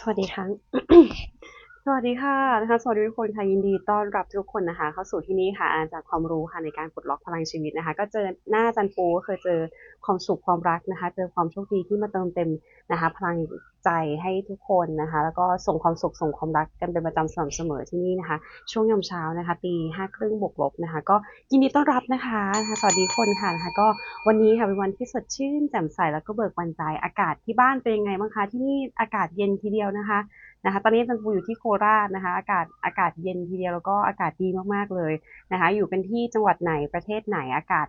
สวัสดีค่ะ สวัสดีค่ะนะคะสวัสดีทุกคนค่ะยินดีต้อนรับทุกคนนะคะ เข้าสู่ที่นี่ค่ะอาจากความรู้ค่ะในการปลดล็อกพลังชีวิตนะคะ ก็เจอหน้าจันปูก็เคยเจอความสุขความรักนะคะ เจอความโชคดีที่มาเติมเต็มนะคะ พลังใจให้ทุกคนนะคะ แล้วก็ส่งความสุขส่งความรักกันเป็นประจำสม่ำเสมอที่นี่นะคะ ช่วงยามเช้านะคะตีห้าครึ่งบวกลบนะคะ ก็ยินดีต้อนรับนะคะนะคะ สวัสดีคนค่ะนะคะ ก็วันนี้ค่ะเป็นวันที่สดชื่นแจ่มใสแล้วก็เบิกบานใจอากาศที่บ้านเป็นยังไงบ้างคะที่นี่อากาศเย็นทีเดียวนะคะ นะคะ ตอนนี้จันปูอยู่ที่โคราชนะคะ อากาศอากาศเย็นทีเดียวแล้วก็อากาศดีมากๆเลยนะคะ อยู่กันที่จังหวัดไหนประเทศไหนอากาศ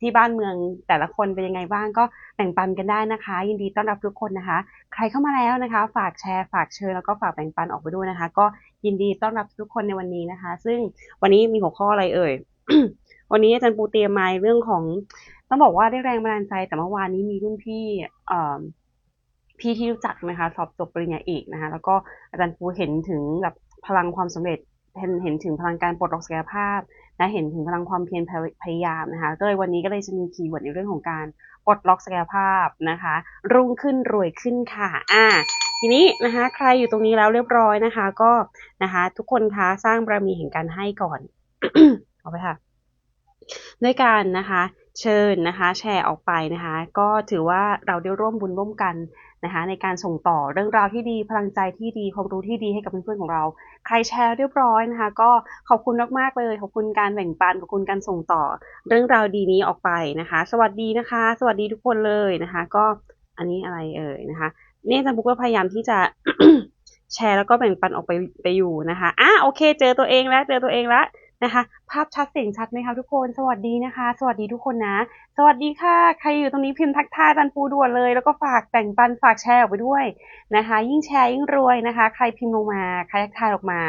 ที่บ้านเมืองแต่ละคนเป็นยังไงบ้างก็แบ่งปันกันได้นะคะ ยินดีต้อนรับทุกคนนะคะ ใครเข้ามาแล้วนะคะ ฝากแชร์ฝากเชิญแล้วก็ฝากแบ่งปันออกไปด้วยนะคะ ก็ยินดีต้อนรับทุกคนในวันนี้นะคะ ซึ่งวันนี้มีหัวข้ออะไรเอ่ยวันนี้อาจารย์ปูเตรียมมาเรื่องของ ต้องบอกว่าได้แรงบันดาลใจแต่เมื่อวานนี้มีรุ่นพี่เอ่อ พี่ที่รู้จักนะคะ สอบจบปริญญาเอกนะคะ แล้วก็อาจารย์ปูเห็นถึงแบบพลังความสำเร็จเห็นเห็นถึงพลังการปลดล็อกศักยภาพนะเห็นถึงพลังความเพียรพยายามนะคะก็เลยวันนี้ก็เลยจะมีคีย์เวิร์ดในเรื่องของการปลดล็อกศักยภาพนะคะ รุ่งขึ้นรวยขึ้นค่ะอ่าทีนี้นะคะใครอยู่ตรงนี้แล้วเรียบร้อยนะคะ ก็นะคะ ทุกคนคะสร้างบารมีแห่งการให้ก่อนเอาไปค่ะด้วยการนะคะ เชิญนะคะ แชร์ออกไปนะคะ ก็ถือว่าเราได้ร่วมบุญร่วมกัน นะคะในการส่งต่อเรื่องราวที่ดีพลังใจที่ดีความรู้ที่ดีให้กับเพื่อนๆของเรา ใครแชร์เรียบร้อยนะคะ ก็ขอบคุณมากๆเลยขอบคุณการแบ่งปันขอบคุณการส่งต่อเรื่องราวดีนี้ออกไปนะคะ สวัสดีนะคะ สวัสดีทุกคนเลยนะคะ ก็อันนี้อะไรเอ่ยนะคะนี่อาจารย์บุ๊กก็พยายามที่จะแชร์แล้วก็แบ่งปันออกไปไปอยู่นะคะอะโอเค เจอตัวเองแล้วเจอตัวเองแล้ว นะคะ ภาพชัดเสียงชัดไหมคะทุกคน สวัสดีนะคะ สวัสดีทุกคนนะ สวัสดีค่ะ ใครอยู่ตรงนี้พิมพ์ทักทายจันปูด่วนเลย แล้วก็ฝากแบ่งปันฝากแชร์ออกไปด้วยนะคะ ยิ่งแชร์ยิ่งรวยนะคะ ใครพิมพ์ลงมาใครทักทายออกมา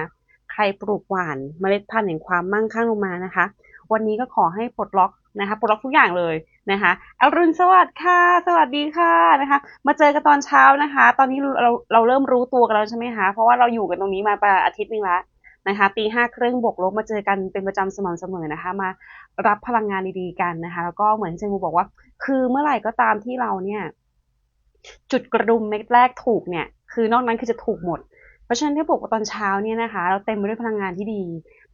ใครปลูกหวานเมล็ดพันธุ์แห่งความมั่งคั่งลงมานะคะ วันนี้ก็ขอให้ปลดล็อกนะคะปลดล็อกทุกอย่างเลยนะคะอรุณสวัสดิ์ค่ะ สวัสดีค่ะนะคะ มาเจอกันตอนเช้านะคะ ตอนนี้เราเราเริ่มรู้ตัวกันแล้วใช่ไหมคะ เพราะว่าเราอยู่กันตรงนี้มาประมาณอาทิตย์นึงแล้ว นะคะตีห้าครึ่งบวกลบมาเจอกันเป็นประจำสม่ำเสมอนะคะ มารับพลังงานดีๆกันนะคะ แล้วก็เหมือนเจมูบอกว่า คือเมื่อไหร่ก็ตามที่เราเนี่ย จุดกระดุมเม็ดแรกถูกเนี่ย คือนอกนั้นคือจะถูกหมด เพราะฉะนั้นที่บอกว่าตอนเช้าเนี่ยนะคะ เราเต็มไปด้วยพลังงานที่ดี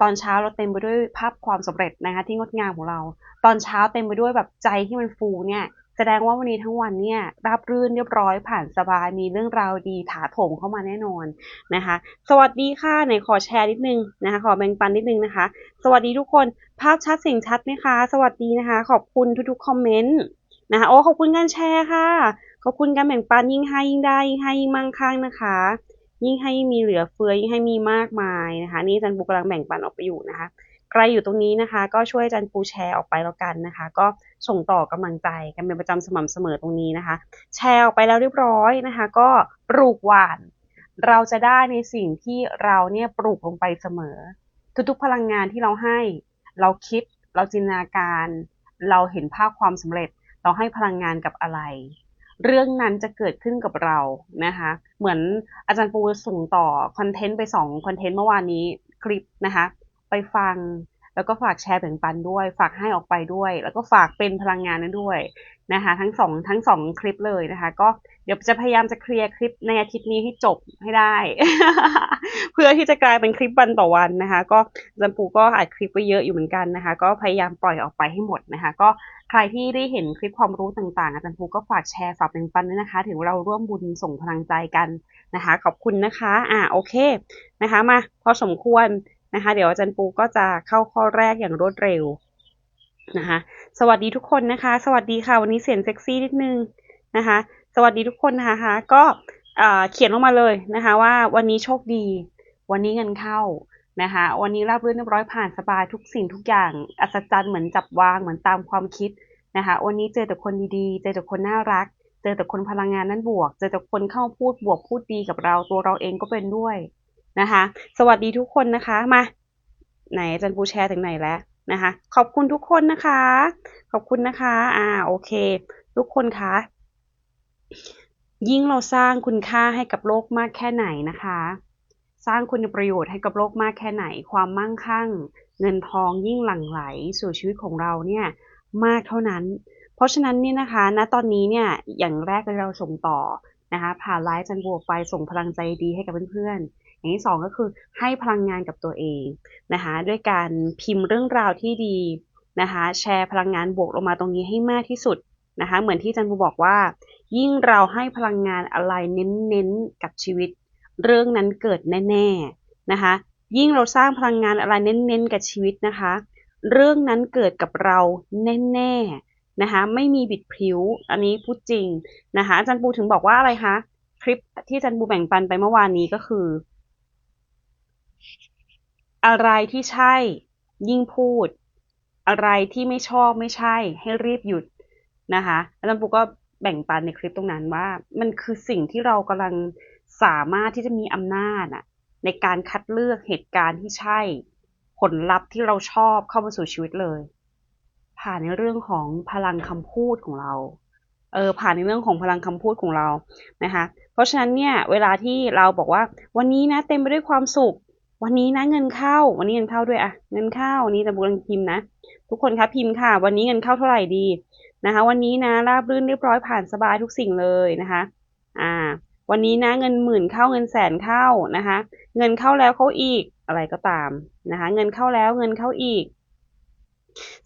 ตอนเช้าเราเต็มไปด้วยภาพความสำเร็จนะคะ ที่งดงามของเรา ตอนเช้าเต็มไปด้วยแบบใจที่มันฟูเนี่ย แสดงว่าวันนี้ทั้งวันเนี่ยราบรื่นเรียบร้อยผ่านสบายมีเรื่องราวดีถาโถมเข้ามาแน่นอนนะคะ สวัสดีค่ะไหนขอแชร์นิดนึงนะคะขอแบ่งปันนิดนึงนะคะ สวัสดีทุกคนภาพชัดเสียงชัดไหมคะ สวัสดีนะคะ ขอบคุณทุกๆคอมเมนต์นะคะโอ้ขอบคุณการแชร์ค่ะขอบคุณการแบ่งปันยิ่งให้ยิ่งได้ยิ่งให้ยิ่งมั่งคั่งนะคะ ยิ่งให้มีเหลือเฟือยิ่งให้มีมากมายนะคะ นี่อาจันบุกำลังแบ่งปันออกไปอยู่นะคะ ใครอยู่ตรงนี้นะคะ ก็ช่วยอาจันปูแชร์ออกไปแล้วกันนะคะ ก็ส่งต่อกำลังใจกันเป็นประจำสม่ำเสมอตรงนี้นะคะ แชร์ออกไปแล้วเรียบร้อยนะคะ ก็ปลูกหวาน เราจะได้ในสิ่งที่เราเนี่ยปลูกลงไปเสมอ ทุกๆพลังงานที่เราให้ เราคิดเราจินตนาการ เราเห็นภาพความสำเร็จ เราให้พลังงานกับอะไร เรื่องนั้นจะเกิดขึ้นกับเรานะคะ เหมือนอาจารย์ปูส่งต่อคอนเทนต์ไปสองคอนเทนต์เมื่อวานนี้คลิปนะคะ ไปฟัง แล้วก็ฝากแชร์แบ่งปันด้วย ฝากให้ออกไปด้วย แล้วก็ฝากเป็นพลังงานนั้นด้วยนะคะ ทั้งสองทั้งสองคลิปเลยนะคะ ก็เดี๋ยวจะพยายามจะเคลียร์คลิปในอาทิตย์นี้ให้จบให้ได้ เพื่อที่จะกลายเป็นคลิปวันต่อวันนะคะ ก็จันปูก็อัดคลิปไว้เยอะอยู่เหมือนกันนะคะ ก็พยายามปล่อยออกไปให้หมดนะคะ ก็ใครที่ได้เห็นคลิปความรู้ต่างๆ อาจารย์ปูก็ฝากแชร์ฝากแบ่งปันด้วยนะคะถือว่าเราร่วมบุญส่งพลังใจกันนะคะ ขอบคุณนะคะ อ่าโอเคนะคะ มาพอสมควร นะคะ เดี๋ยวอาจารย์ปูก็จะเข้าข้อแรกอย่างรวดเร็วนะคะ สวัสดีทุกคนนะคะ สวัสดีค่ะ วันนี้เสียงเซ็กซี่นิดนึงนะคะ สวัสดีทุกคนนะคะก็เขียนลงมาเลยนะคะ ว่าวันนี้โชคดี วันนี้เงินเข้านะคะ วันนี้ราบรื่นเรียบร้อยผ่านสบายทุกสิ่งทุกอย่างอัศจรรย์เหมือนจับวางเหมือนตามความคิดนะคะ วันนี้เจอแต่คนดีๆ เจอแต่คนน่ารัก เจอแต่คนพลังงานนั้นบวก เจอแต่คนเข้าพูดบวกพูดดีกับเราตัวเราเองก็เป็นด้วย นะคะ สวัสดีทุกคนนะคะมาไหนอาจันปูแชร์ถึงไหนแล้วนะคะ ขอบคุณทุกคนนะคะ ขอบคุณนะคะ อ่าโอเค ทุกคนคะยิ่งเราสร้างคุณค่าให้กับโลกมากแค่ไหนนะคะ สร้างคุณประโยชน์ให้กับโลกมากแค่ไหน ความมั่งคั่ง เงินทองยิ่งหลั่งไหลสู่ชีวิตของเราเนี่ยมากเท่านั้น เพราะฉะนั้นเนี่ยนะคะณตอนนี้เนี่ยอย่างแรกเราส่งต่อ นะคะผ่านไลฟ์จันบวกไปส่งพลังใจดีให้กับเพื่อนๆ อย่างที่สองก็คือให้พลังงานกับตัวเองนะคะด้วยการพิมพ์เรื่องราวที่ดีนะคะแชร์พลังงานบวกลงมาตรงนี้ให้มากที่สุดนะคะเหมือนที่จันบูบอกว่า ยิ่งเราให้พลังงานอะไรเน้นๆกับชีวิต เรื่องนั้นเกิดแน่ๆนะคะยิ่งเราสร้างพลังงานอะไรเน้นๆกับชีวิตนะคะ เรื่องนั้นเกิดกับเราแน่ๆ นะคะไม่มีบิดพิ้วอันนี้พูดจริงนะคะอาจารย์ปูถึงบอกว่าอะไรคะคลิปที่อาจารย์ปูแบ่งปันไปเมื่อวานนี้ก็คือ อะไรที่ใช่ยิ่งพูด อะไรที่ไม่ชอบไม่ใช่ ให้รีบหยุดนะคะอาจารย์ปูก็แบ่งปันในคลิปตรงนั้นว่า มันคือสิ่งที่เรากำลังสามารถที่จะมีอำนาจอะในการคัดเลือกเหตุการณ์ที่ใช่ ผลลัพธ์ที่เราชอบเข้ามาสู่ชีวิตเลย ผ่านในเรื่องของพลังคำพูดของเรา เออ ผ่านในเรื่องของพลังคำพูดของเรา นะคะ เพราะฉะนั้นเนี่ย เวลาที่เราบอกว่า วันนี้นะเต็มไปด้วยความสุข วันนี้นะเงินเข้า วันนี้เงินเข้าด้วยอะเงินเข้าวันนี้จะบุกำลังพิมพ์นะ ทุกคนคะพิมพ์ค่ะ วันนี้เงินเข้าเท่าไหร่ดีนะคะ วันนี้นะราบรื่นเรียบร้อยผ่านสบายทุกสิ่งเลยนะคะ อ่า วันนี้นะเงินหมื่นเข้าเงินแสนเข้านะคะ เงินเข้าแล้วเข้าอีกอะไรก็ตามนะคะ เงินเข้าแล้วเงินเข้าอีก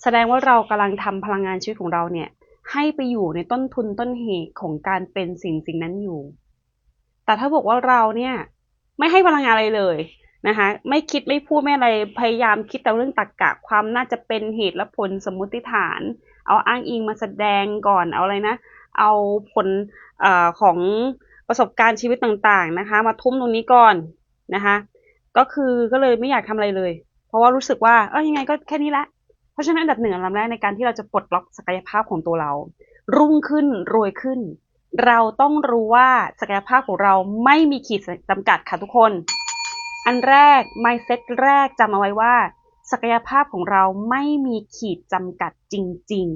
แสดงว่าเรากำลังทำพลังงานชีวิตของเราเนี่ย ให้ไปอยู่ในต้นทุนต้นเหตุของการเป็นสิ่งสิ่งนั้นอยู่ แต่ถ้าบอกว่าเราเนี่ยไม่ให้พลังงานอะไรเลยนะคะไม่คิดไม่พูดไม่อะไรพยายามคิดแต่เรื่องตรรกะความน่าจะเป็นเหตุและผลสมมุติฐาน เอาอ้างอิงมาแสดงก่อนเอาอะไรนะ เอาผลอของประสบการณ์ชีวิตต่างๆนะคะ มาทุ่มตรงนี้ก่อนนะคะ ก็คือก็เลยไม่อยากทำอะไรเลย เพราะว่ารู้สึกว่าเออยังไงก็แค่นี้ละ เพราะฉะนั้นอันดับหนึ่งอันดับแรกในการที่เราจะปลดล็อกศักยภาพของตัวเรา รุ่งขึ้นรวยขึ้น เราต้องรู้ว่าศักยภาพของเราไม่มีขีดจำกัดค่ะทุกคน อันแรก mindset แรกจำเอาไว้ว่า ศักยภาพของเราไม่มีขีดจำกัดจริง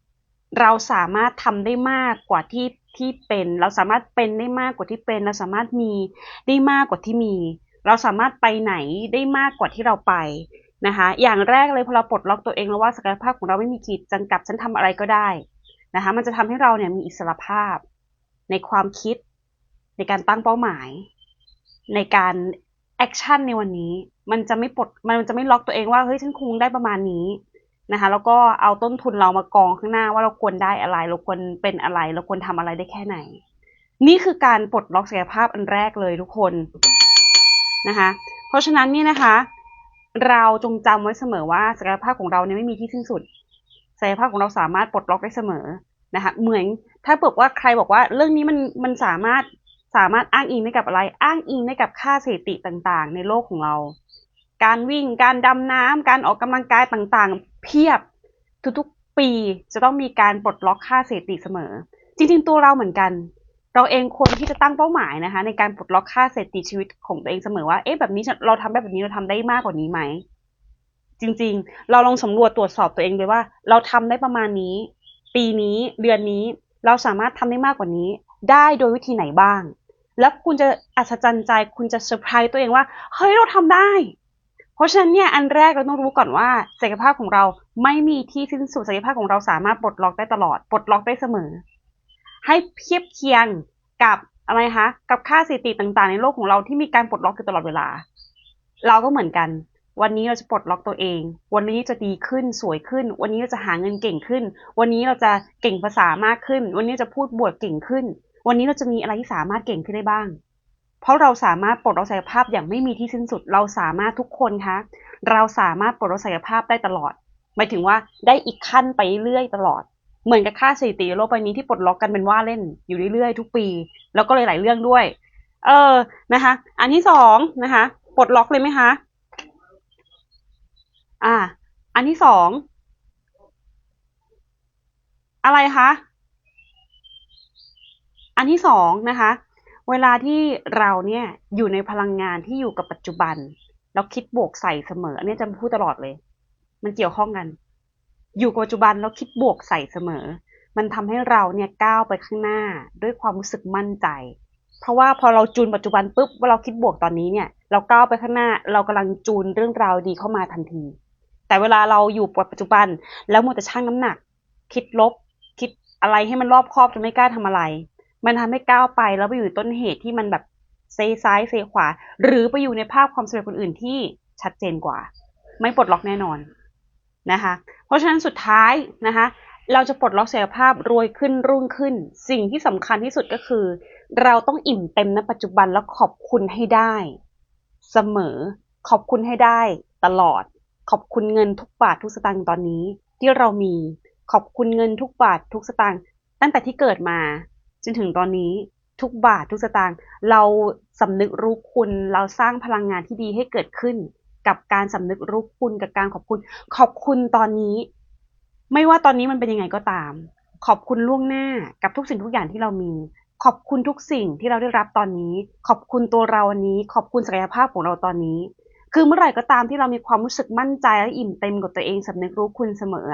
ๆ เราสามารถทำได้มากกว่าที่ที่เป็น เราสามารถเป็นได้มากกว่าที่เป็น เราสามารถมีได้มากกว่าที่มี เราสามารถไปไหนได้มากกว่าที่เราไป นะคะ อย่างแรกเลยพอเราปลดล็อกตัวเองแล้วว่าศักยภาพของเราไม่มีขีดจำกัดฉันทำอะไรก็ได้นะคะ มันจะทำให้เราเนี่ยมีอิสระภาพ ในความคิด ในการตั้งเป้าหมาย ในการแอคชั่นในวันนี้ มันจะไม่ปลดมันจะไม่ล็อกตัวเองว่าเฮ้ยฉันคงได้ประมาณนี้นะคะ แล้วก็เอาต้นทุนเรามากองข้างหน้าว่าเราควรได้อะไร เราควรเป็นอะไร เราควรทำอะไรได้แค่ไหน นี่คือการปลดล็อกศักยภาพอันแรกเลยทุกคนนะคะ เพราะฉะนั้นนี่นะคะ เราจงจำไว้เสมอว่าศักยภาพของเราเนี่ยไม่มีที่สิ้นสุดศักยภาพของเราสามารถปลดล็อกได้เสมอนะคะเหมือนถ้าบอกว่าใครบอกว่าเรื่องนี้มันมันสามารถสามารถอ้างอิงได้กับอะไร อ้างอิงได้กับค่าสถิติต่างๆ ในโลกของเรา การวิ่งการดำน้ำการออกกำลังกายต่างๆ เพียบทุกๆปีจะต้องมีการปลดล็อกค่าสถิติเสมอ จริงๆตัวเราเหมือนกัน เราเองควรที่จะตั้งเป้าหมายนะคะ ในการปลดล็อกค่าสถิติชีวิตของตัวเองเสมอว่าเอ๊ะแบบนี้เราทำแบบนี้เราทำได้มากกว่านี้ไหมจริง ๆ เราลองสำรวจตรวจสอบตัวเองเลยว่า เราทำได้ประมาณนี้ ปีนี้เดือนนี้เราสามารถทำได้มากกว่านี้ ได้โดยวิธีไหนบ้าง แล้วคุณจะอัศจรรย์ใจคุณจะเซอร์ไพรส์ตัวเองว่าเฮ้ยเราทำได้ เพราะฉะนั้นเนี่ยอันแรกเราต้องรู้ก่อนว่าศักยภาพของเราไม่มีที่สิ้นสุดศักยภาพของเราสามารถปลดล็อกได้ตลอดปลดล็อกได้เสมอ ให้เทียบเคียงกับอะไรคะ กับค่าสถิติต่างๆ ในโลกของเราที่มีการปลดล็อกอยู่ตลอดเวลา เราก็เหมือนกัน วันนี้เราจะปลดล็อกตัวเอง วันนี้จะดีขึ้นสวยขึ้น วันนี้เราจะหาเงินเก่งขึ้น วันนี้เราจะเก่งภาษามากขึ้น วันนี้จะพูดบวกเก่งขึ้น วันนี้เราจะมีอะไรที่สามารถเก่งขึ้นได้บ้าง เพราะเราสามารถปลดล็อกศักยภาพอย่างไม่มีที่สิ้นสุด เราสามารถทุกคนคะ เราสามารถปลดล็อกศักยภาพได้ตลอด หมายถึงว่าได้อีกขั้นไปเรื่อยตลอด เหมือนกับค่าสถิติโลกใบนี้ที่ปลดล็อกกันเป็นว่าเล่นอยู่เรื่อยๆ ทุกปี แล้วก็เลยหลายเรื่องด้วย เออนะคะ อันที่สองนะคะปลดล็อกเลยไหมคะอ่า อันที่สองอะไรคะอันที่สองนะคะ เวลาที่เราเนี่ยอยู่ในพลังงานที่อยู่กับปัจจุบัน แล้วคิดบวกใส่เสมอ อันนี้จะพูดตลอดเลย มันเกี่ยวข้องกัน อยู่กับปัจจุบันแล้วคิดบวกใส่เสมอ มันทำให้เราเนี่ยก้าวไปข้างหน้าด้วยความรู้สึกมั่นใจ เพราะว่าพอเราจูนปัจจุบันปุ๊บว่าเราคิดบวกตอนนี้เนี่ยเราก้าวไปข้างหน้า เรากำลังจูนเรื่องราวดีเข้ามาทันที แต่เวลาเราอยู่ปัจจุบัน แล้วมัวแต่ชั่งน้ำหนัก คิดลบ คิดอะไรให้มันรอบครอบจนไม่กล้าทำอะไร มันทำให้ก้าวไปแล้วไปอยู่ต้นเหตุที่มันแบบเซซ้ายเซขวา หรือไปอยู่ในภาพความสำเร็จคนอื่นที่ชัดเจนกว่า ไม่ปลดล็อกแน่นอน นะคะ เพราะฉะนั้นสุดท้ายนะคะ เราจะปลดล็อกศักยภาพรวยขึ้นรุ่งขึ้น สิ่งที่สำคัญที่สุดก็คือ เราต้องอิ่มเต็มณปัจจุบันแล้วขอบคุณให้ได้ เสมอ ขอบคุณให้ได้ตลอด ขอบคุณเงินทุกบาททุกสตางค์ตอนนี้ ที่เรามีขอบคุณเงินทุกบาททุกสตางค์ตั้งแต่ที่เกิดมาจนถึงตอนนี้ทุกบาททุกสตางค์เราสำนึกรู้คุณเราสร้างพลังงานที่ดีให้เกิดขึ้น กับการสำนึกรู้คุณกับการขอบคุณ ขอบคุณตอนนี้ ไม่ว่าตอนนี้มันเป็นยังไงก็ตาม ขอบคุณล่วงหน้ากับทุกสิ่งทุกอย่างที่เรามี ขอบคุณทุกสิ่งที่เราได้รับตอนนี้ ขอบคุณตัวเราวันนี้ ขอบคุณศักยภาพของเราตอนนี้ คือเมื่อไหร่ก็ตามที่เรามีความรู้สึกมั่นใจและอิ่มเต็มกับตัวเองสำนึกรู้คุณเสมอ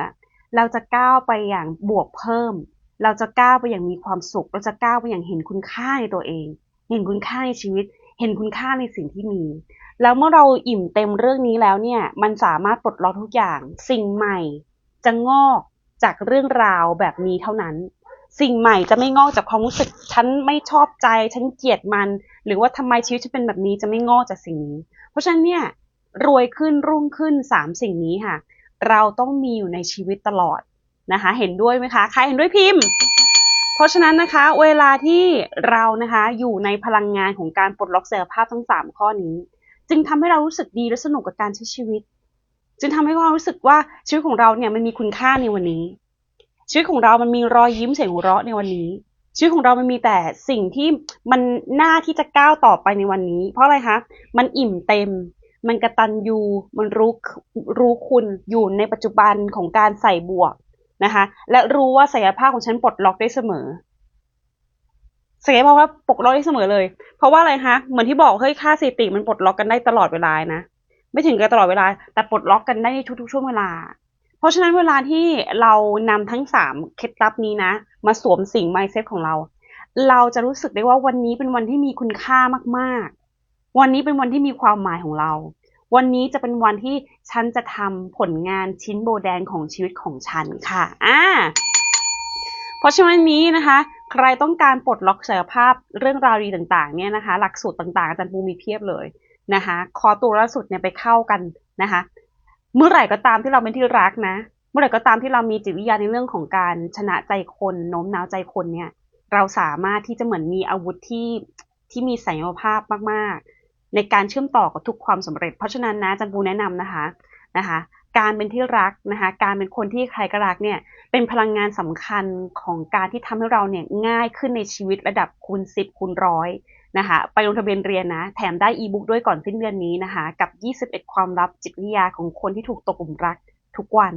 เราจะก้าวไปอย่างบวกเพิ่ม เราจะก้าวไปอย่างมีความสุข เราจะก้าวไปอย่างเห็นคุณค่าในตัวเอง เห็นคุณค่าในชีวิต เห็นคุณค่าในสิ่งที่มี แล้วเมื่อเราอิ่มเต็มเรื่องนี้แล้วเนี่ย มันสามารถปลดล็อกทุกอย่าง สิ่งใหม่จะงอกจากเรื่องราวแบบนี้เท่านั้น สิ่งใหม่จะไม่งอกจากความรู้สึก ฉันไม่ชอบใจ ฉันเกลียดมัน หรือว่าทำไมชีวิตฉันเป็นแบบนี้จะไม่งอกจากสิ่งนี้ เพราะฉะนั้นเนี่ยรวยขึ้นรุ่งขึ้นสามสิ่งนี้ค่ะ เราต้องมีอยู่ในชีวิตตลอดนะคะ เห็นด้วยไหมคะ ใครเห็นด้วยพิมพ์ เพราะฉะนั้นนะคะเวลาที่เรานะคะอยู่ในพลังงานของการปลดล็อกศักยภาพทั้งสามข้อนี้ จึงทำให้เรารู้สึกดีและสนุกกับการใช้ชีวิต จึงทำให้เรารู้สึกว่าชีวิตของเราเนี่ยมันมีคุณค่าในวันนี้ ชีวิตของเรามันมีรอยยิ้มเสียงหัวเราะในวันนี้ ชีวิตของเรามันมีแต่สิ่งที่มันน่าที่จะก้าวต่อไปในวันนี้ เพราะอะไรคะมันอิ่มเต็ม มันกระตันยูมันรู้รู้คุณอยู่ในปัจจุบันของการใส่บวก นะคะ และรู้ว่าศักยภาพของฉันปลดล็อกได้เสมอศักยภาพว่าปลดล็อกได้เสมอเลย เพราะว่าอะไรคะเหมือนที่บอกเฮ้ยค่าสถิติมันปลดล็อกกันได้ตลอดเวลานะไม่ถึงกับตลอดเวลา แต่ปลดล็อกกันได้ในทุกๆ ช่วงเวลา เพราะฉะนั้นเวลาที่เรานำทั้งสามเคล็ดลับนี้นะ มาสวมสิ่ง mindset ของเรา เราจะรู้สึกได้ว่าวันนี้เป็นวันที่มีคุณค่ามากๆ วันนี้เป็นวันที่มีความหมายของเรา วันนี้จะเป็นวันที่ฉันจะทำผลงานชิ้นโบแดงของชีวิตของฉันค่ะ อ่า เพราะฉะนั้นนี้นะคะ ใครต้องการปลดล็อกศักยภาพเรื่องราวดีต่างๆ เนี่ยนะคะ หลักสูตรต่างๆอาจารย์ปูมีเพียบเลยนะคะ คอตัวล่าสุดเนี่ยไปเข้ากันนะคะ เมื่อไหร่ก็ตามที่เราเป็นที่รักนะ เมื่อไหร่ก็ตามที่เรามีจิตวิทยาในเรื่องของการชนะใจคนโน้มน้าวใจคนเนี่ย เราสามารถที่จะเหมือนมีอาวุธที่ที่มีศักยภาพมากๆ ในการเชื่อมต่อกับทุกความสำเร็จ เพราะฉะนั้นนะจันปูแนะนำนะคะนะคะ การเป็นที่รักนะคะการเป็นคนที่ใครก็รักเนี่ยเป็นพลังงานสำคัญของการที่ทำให้เราเนี่ยง่ายขึ้นในชีวิตระดับคูณ 10คูณร้อยนะคะไปลงทะเบียนเรียนนะ แถมได้อีบุ๊กด้วยก่อนสิ้นเดือนนี้นะคะ กับ 21 ความลับจิตวิทยาของคนที่ถูกตกหลุมรักทุกวัน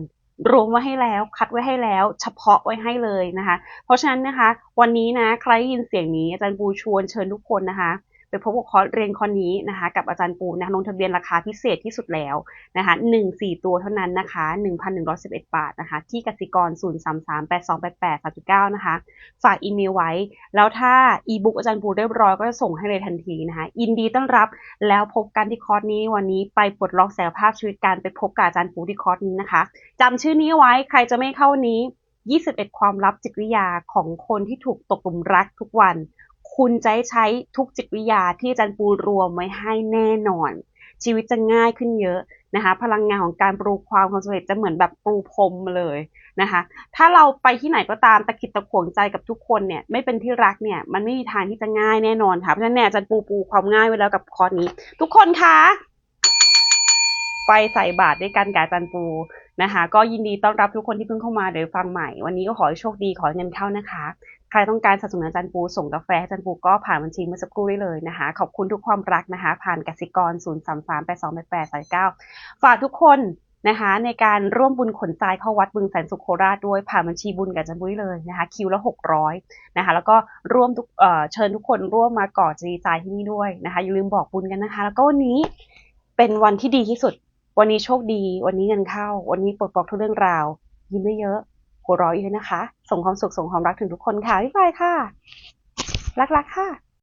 รวมไว้ให้แล้วคัดไว้ให้แล้ว เฉพาะไว้ให้เลยนะคะ เพราะฉะนั้นนะคะ วันนี้นะใครยินเสียงนี้อาจารย์ปูชวนเชิญทุกคนนะคะ ไปพบกับคอร์สเรียนคอร์สนี้นะคะ กับอาจารย์ปูนะคะลงทะเบียนราคาพิเศษที่สุดแล้วนะคะหนึ่งสี่ตัวเท่านั้นนะคะหนึ่งพันหนึ่งร้อยสิบเอ็ดบาทนะคะ ที่กสิกรศูนย์สามสามแปดสองแปดแปดสามจุดเก้านะคะ ฝากอีเมลไว้ แล้วถ้าอีบุ๊กอาจารย์ปูเรียบร้อยก็จะส่งให้เลยทันทีนะคะยินดีต้อนรับแล้วพบกันที่คอร์สนี้วันนี้ไปปลดล็อกศักยภาพชีวิตการไปพบกับอาจารย์ปูที่คอร์สนี้นะคะจำชื่อนี้ไว้ใครจะไม่เข้านี้ 21 ความลับจิตวิทยาของคนที่ถูกตกหลุมรักทุกวัน คุณจะใช้ทุกจิตวิทยาที่อาจารย์ปูรวมไว้ให้แน่นอน ชีวิตจะง่ายขึ้นเยอะนะคะ พลังงานของการปลูกความความสำเร็จจะเหมือนแบบปูพรมเลยนะคะ ถ้าเราไปที่ไหนก็ตามตะขิดตะขวงใจกับทุกคนเนี่ยไม่เป็นที่รักเนี่ยมันไม่มีทางที่จะง่ายแน่นอนค่ะเพราะฉะนั้นเนี่ยอาจารย์ปูปูความง่ายไว้แล้วกับคอร์สนี้ ทุกคนคะไปใส่บาตรด้วยกันกับอาจารย์ปูนะคะ ก็ยินดีต้อนรับทุกคนที่เพิ่งเข้ามาเดี๋ยวฟังใหม่ วันนี้ก็ขอให้โชคดีขอเงินเข้านะคะ ใครต้องการสนับสนุนอาจารย์ปูส่งกาแฟให้อาจารย์ปูก็ผ่านบัญชีเมื่อสักครู่ได้เลยนะคะ ขอบคุณทุกความรักนะคะ ผ่านกสิกร 0 3 3 8 2 8 8 3 9 ฝากทุกคนนะคะในการร่วมบุญขนทรายเข้าวัดบึงแสนสุขโคราชด้วยผ่านบัญชีบุญกับอาจารย์ปุ้ยเลยนะคะคิวละ600นะคะแล้วก็ร่วมทุกเอ่อเชิญทุกคนร่วมมาก่อจีทรายที่นี่ด้วยนะคะอย่าลืมบอกบุญกันนะคะ แล้วก็วันนี้เป็นวันที่ดีที่สุด วันนี้โชคดี วันนี้เงินเข้า วันนี้ปลดปลอกทุกเรื่องราว ยิ้มเยอะ หัวเราะเยอะนะคะ ส่งความสุขส่งความรักถึงทุกคนค่ะพี่ไฟค่ะ รักๆค่ะ